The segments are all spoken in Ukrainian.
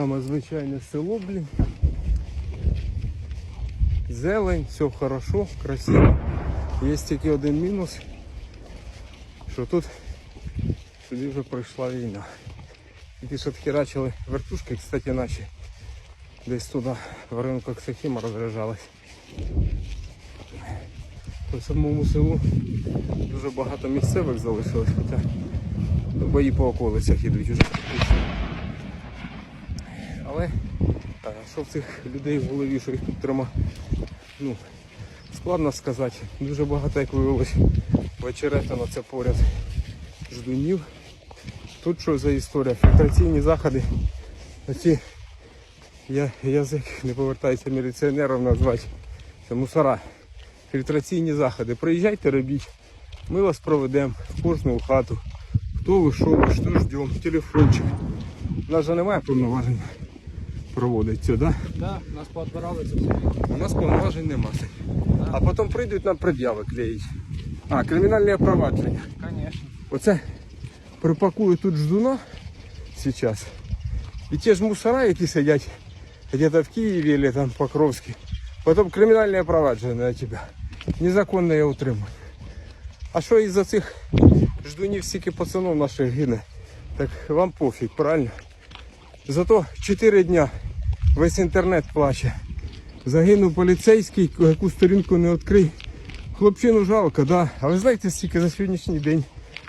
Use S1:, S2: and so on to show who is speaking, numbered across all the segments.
S1: Саме звичайне село, блін. Зелень, все хорошо, красиво. Є тільки один мінус, що тут сюди вже прийшла війна. І ті, що херачили вертушки, кстати, наші. Десь туди в ринку Ксахіма розряджались. По самому селу дуже багато місцевих залишилось, хоча бої по околицях ідуть уже. Але а, що в цих людей в голові, що їх тут трима, ну, складно сказати. Дуже багато, як виявилось, вечеретано це поряд ждунів. Тут що за історія? Фільтраційні заходи. Оці я, язик не повертається міліціонером назвати. Це мусора. Фільтраційні заходи. Приїжджайте, робіть. Ми вас проведемо в кожну хату. Хто ви, що ви, що ждемо, телефончик. У нас же немає повноважень проводити це, да?
S2: Да, нас поотбирали це все.
S1: У нас повноважень немає. А потім прийдуть нам пред'яви клеїть. А, кримінальне провадження.
S2: Конечно.
S1: Оце припакую тут ждуна сейчас. І ті ж мусора, які сидять где-то в Києві или там Покровській. Потім кримінальне провадження на тебе. Незаконне утримання. А що із-за цих ждунів стільки пацанов наших гине? Так вам пофіг, правильно? Зато 4 дня весь інтернет плаче. Загинув поліцейський, яку сторінку не відкрий. Хлопчину жалко, да. А ви знаєте, скільки за сьогоднішній день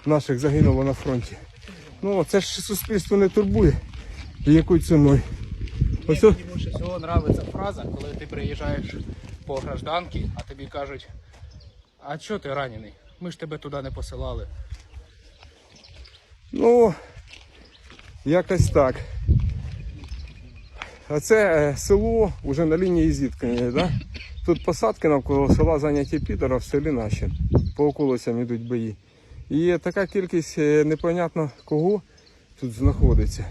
S1: наших загинуло на фронті? Ну, це ж суспільство не турбує. І якою ціною. Ось
S2: Мені більше всього подобається фраза, коли ти приїжджаєш по гражданки, а тобі кажуть, а чого ти ранений? Ми ж тебе туди не посилали.
S1: Ну, якось так. А це е, село вже на лінії зіткнення, да? Тут посадки навколо села зайняті підора, в селі наші. По околицям йдуть бої. І така кількість е, непонятно кого тут знаходиться.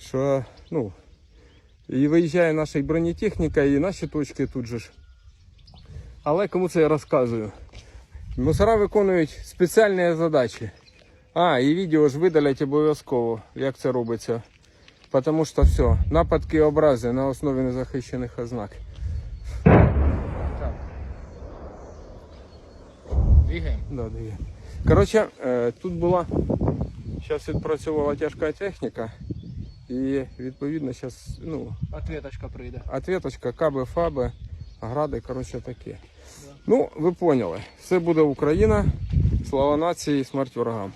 S1: Що, ну, і виїжджає наша бронетехніка, і наші точки тут же ж. Але кому це я розказую? Мусора виконують спеціальні задачі. А, і відео ж видалять обов'язково, як це робиться. Тому що все, нападки і образи на основі незахищених ознак.
S2: Так. Бігаємо.
S1: Да, дає. Коротше, е, тут була зараз відпрацьовувала тяжка техніка. І відповідно зараз, ну,
S2: Ответочка прийде.
S1: ответочка, каби, фаби, гради, коротше таке. Ну, ви поняли. Все буде Україна, слава нації, смерть ворогам.